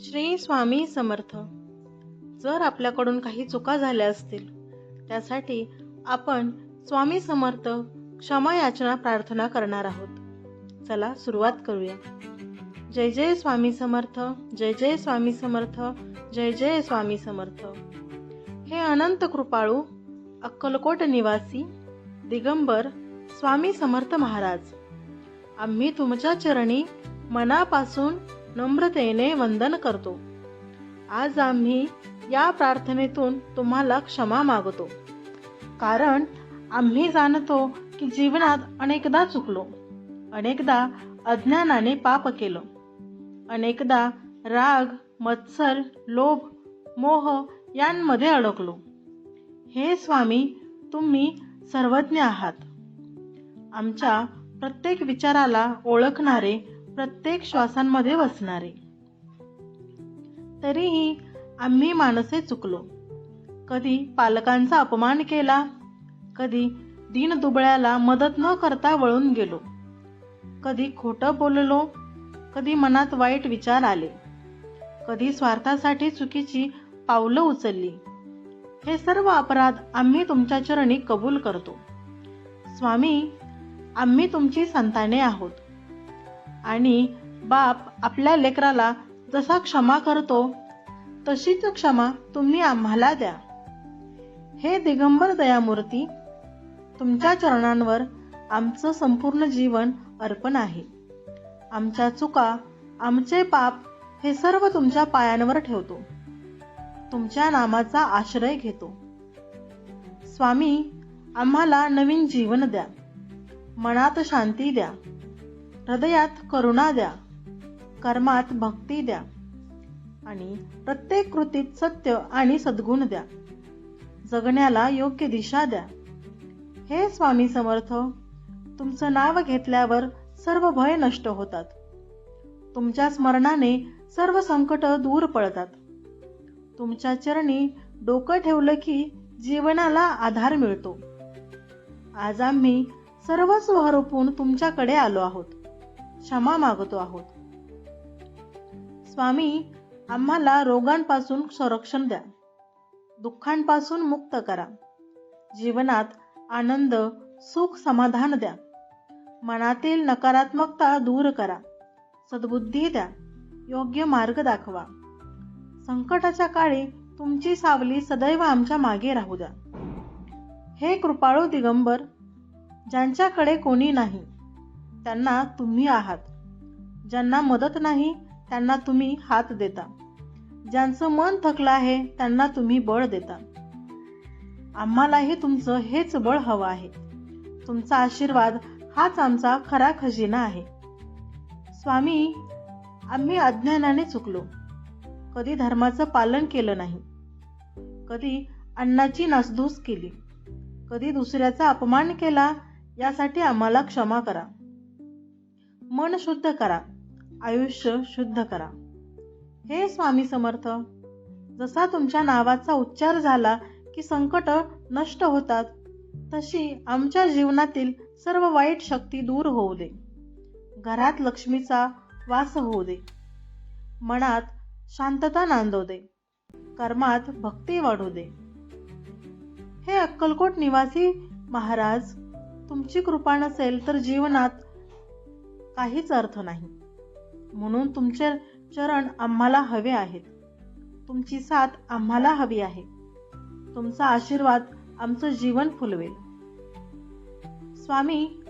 श्री स्वामी समर्थ जर आपल्याकडून काही चुका झाल्या असतील त्यासाठी आपण स्वामी समर्थ क्षमा याचना प्रार्थना करणार आहोत. चला सुरुवात करूया. जय जय स्वामी समर्थ जय जय स्वामी समर्थ जय जय स्वामी समर्थ. हे अनंत कृपाळू अक्कलकोट निवासी दिगंबर स्वामी समर्थ महाराज आम्ही तुमच्या चरणी मनापासून नम्रतेने वंदन करतो. आज आम्ही या प्रार्थनेतून तुम्हाला क्षमा मागतो. कारण आम्ही जाणतो की जीवनात अनेकदा चुकलो. अनेकदा अज्ञानाने पाप केलं. अनेकदा राग मत्सर लोभ मोह यांमध्ये अडकलो. हे स्वामी तुम्ही सर्वज्ञ आहात. आमच्या प्रत्येक विचाराला ओळखणारे प्रत्येक श्वासांमध्ये वसणारे. तरीही आम्ही माणसे चुकलो. कधी पालकांचा अपमान केला कधी दीन दुबळ्याला मदत न करता वळून गेलो. कधी खोटं बोललो कधी मनात वाईट विचार आले. कधी स्वार्थासाठी चुकीची पावलं उचलली. हे सर्व अपराध आम्ही तुमच्या चरणी कबूल करतो. स्वामी आम्ही तुमची संताने आहोत. आणि बाप आपल्या लेकराला जसा क्षमा करतो तशीच क्षमा तुम्ही आम्हाला द्या. हे दिगंबर दयामूर्ती तुमच्या चरणांवर आमचं संपूर्ण जीवन अर्पण आहे. आमच्या चुका आमचे पाप हे सर्व तुमच्या पायांवर ठेवतो. तुमच्या नामाचा आश्रय घेतो. स्वामी आम्हाला नवीन जीवन द्या. मनात शांती द्या. हृदयात करुणा द्या कर्मात भक्ती द्या आणि प्रत्येक कृतीत सत्य आणि सद्गुण द्या. जगण्याला योग्य दिशा द्या. हे स्वामी समर्थ तुमचं नाव घेतल्यावर सर्व भय नष्ट होतात. तुमच्या स्मरणाने सर्व संकट दूर पळतात. तुमच्या चरणी डोकं ठेवलं की जीवनाला आधार मिळतो. आज आम्ही सर्व स्वरूपून तुमच्याकडे आलो आहोत. क्षमा मागतो आहोत. स्वामी आम्हाला रोगांपासून संरक्षण द्या. दुःखांपासून मुक्त करा. जीवनात आनंद सुख समाधान द्या. मनातील नकारात्मकता दूर करा. सद्बुद्धी द्या. योग्य मार्ग दाखवा. संकटाच्या काळी तुमची सावली सदैव आमच्या मागे राहू द्या. हे कृपाळू दिगंबर ज्यांच्याकडे कोणी नाही त्यांना तुम्ही आहात. ज्यांना मदत नाही त्यांना तुम्ही हात देता. ज्यांचं मन थकलं आहे त्यांना तुम्ही बळ देता. आम्हालाही तुमचं हेच बळ हवं आहे. तुमचा आशीर्वाद हाच आमचा खरा खजिना आहे. स्वामी आम्ही अज्ञानाने चुकलो. कधी धर्माचं पालन केलं नाही. कधी अन्नाची नासधूस केली. कधी दुसऱ्याचा अपमान केला यासाठी आम्हाला क्षमा करा. मन शुद्ध करा. आयुष्य शुद्ध करा. हे स्वामी समर्थ जसा तुमच्या नावाचा उच्चार झाला की संकट नष्ट होतात तशी आमच्या जीवनातील सर्व वाईट शक्ती दूर होऊ दे. घरात लक्ष्मीचा वास होऊ दे. मनात शांतता नांदू दे. कर्मात भक्ती वाढू दे. हे अक्कलकोट निवासी महाराज तुमची कृपा नसेल तर जीवनात काहीच अर्थ नाही. म्हणून तुमचे चरण आम्हाला हवे आहेत. तुमची साथ आम्हाला हवी आहे. तुमचा आशीर्वाद आमचं जीवन फुलवेल. स्वामी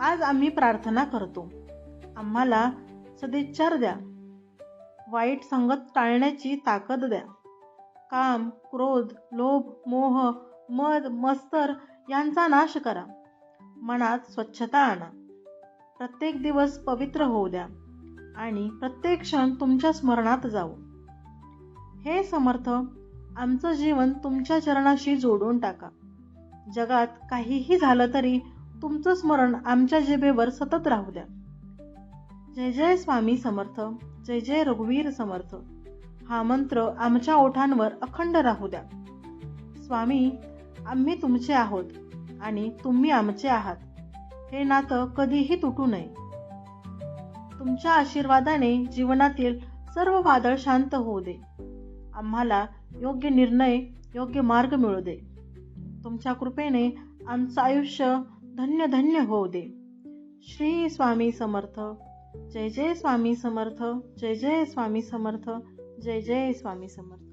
आज आम्ही प्रार्थना करतो. आम्हाला सदिच्छार द्या. वाईट संगत टाळण्याची ताकद द्या. काम क्रोध लोभ मोह मद मस्तर यांचा नाश करा. मनात स्वच्छता आणा. प्रत्येक दिवस पवित्र होऊ द्या आणि प्रत्येक क्षण तुमच्या स्मरणात जाऊ हे समर्थ आमचं जीवन तुमच्या चरणाशी जोडून टाका. जगात काहीही झालं तरी तुमचं स्मरण आमच्या जिभेवर सतत राहू द्या. जय जय स्वामी समर्थ जय जय रघुवीर समर्थ. हा मंत्र आमच्या ओठांवर अखंड राहू द्या. स्वामी आम्ही तुमचे आहोत आणि तुम्ही आमचे आहात. हे नातं कधीही तुटू नये. तुमच्या आशीर्वादाने जीवनातील सर्व वादळ शांत होऊ दे. आम्हाला योग्य निर्णय योग्य मार्ग मिळू दे. तुमच्या कृपेने आमचं आयुष्य धन्य धन्य होऊ दे. श्री स्वामी समर्थ. जय जय स्वामी समर्थ. जय जय स्वामी समर्थ. जय जय स्वामी समर्थ.